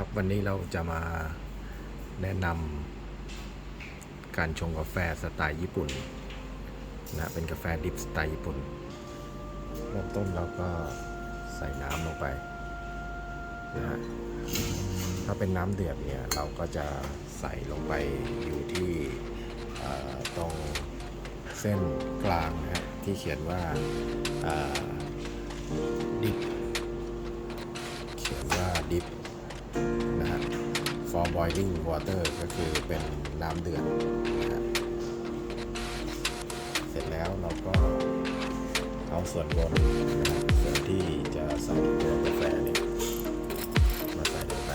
ครับวันนี้เราจะมาแนะนำการชงกาแฟสไตล์ญี่ปุ่นนะเป็นกาแฟดิบสไตล์ญี่ปุ่น เริ่มต้นเราก็ใส่น้ำลงไปนะฮะถ้าเป็นน้ำเดือดเนี่ยเราก็จะใส่ลงไปอยู่ที่ตรงเส้นกลางนะฮะที่เขียนว่าดิบเขียนว่าดิบ for boiling water ก็คือเป็นน้ำเดือดนะฮะเสร็จแล้วเราก็เอาส่วนบนนะฮะส่วนที่จะใส่ตัวกาแฟเนี่ยมาใส่ลงไป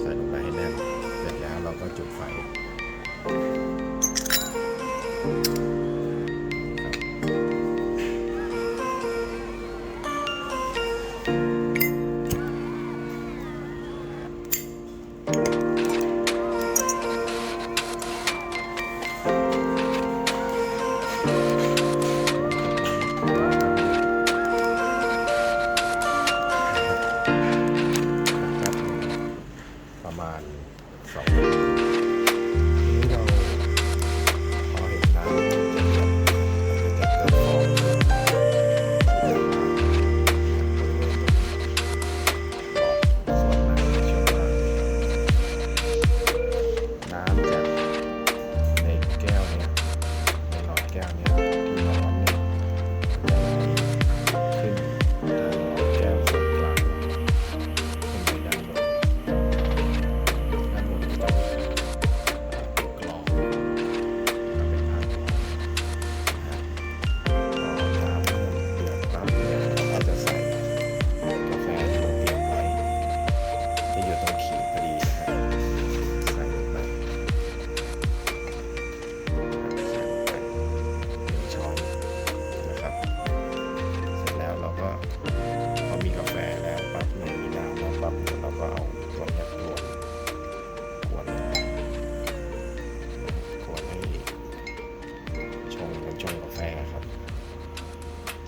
ใส่ลงไปให้แน่น เสร็จแล้วเราก็จุดไฟ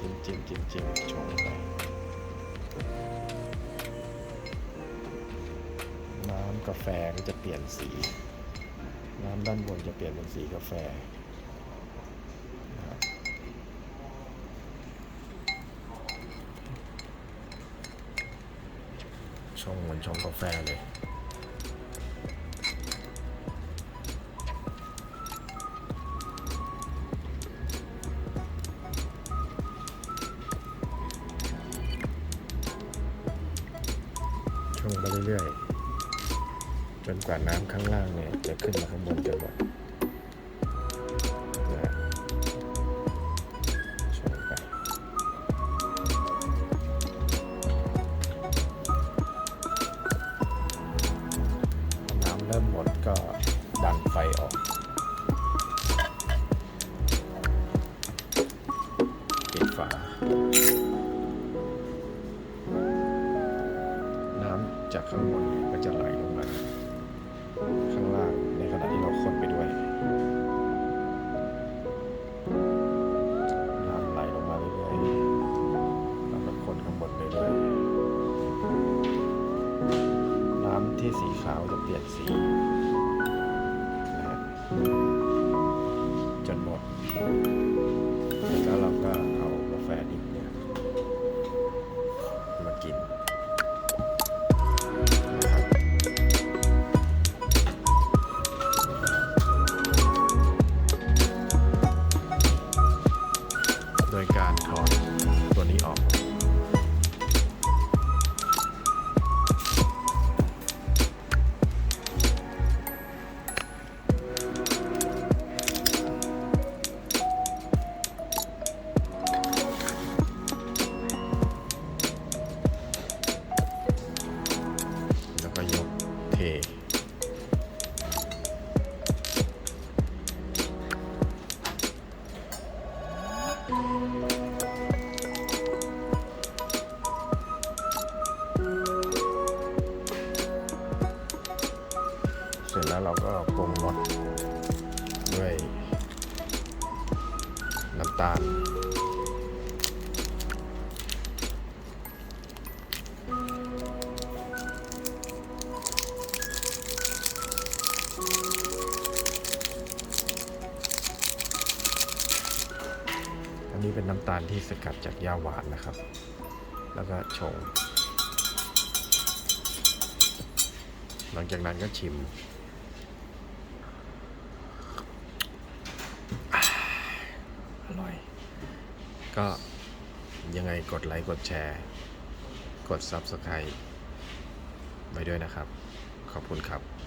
จิ้มจิ้มจิ้มจิ้มชงไปน้ำกาแฟก็จะเปลี่ยนสี น้ำด้านบนจะเปลี่ยนเป็นสีกาแฟชงเหมือนชงกาแฟเลย ไปเรื่อยๆ จนกว่าน้ำข้างล่างเนี่ยจะขึ้นมาข้างบนจนหมดนะฮะชงไปน้ำเริ่มหมดก็ดันไฟออก จากข้างบนก็จะไหลลงมาข้างล่างในขณะที่เราคนไปด้วยน้ำไหลลงมาเรื่อยๆแล้วก็คนข้างบนไปเรื่อยน้ำที่สีขาวจะเปลี่ยนสี ยการถอดตัวนี้ออก แล้วก็ยกเท ตาล อันนี้เป็นน้ำตาลที่สกัดจากยาหวานนะครับ แล้วก็ชง หลังจากนั้นก็ชิม อร่อย ก็ยังไงกดไลค์กดแชร์ กด Subscribe ไว้ด้วยนะครับ ขอบคุณครับ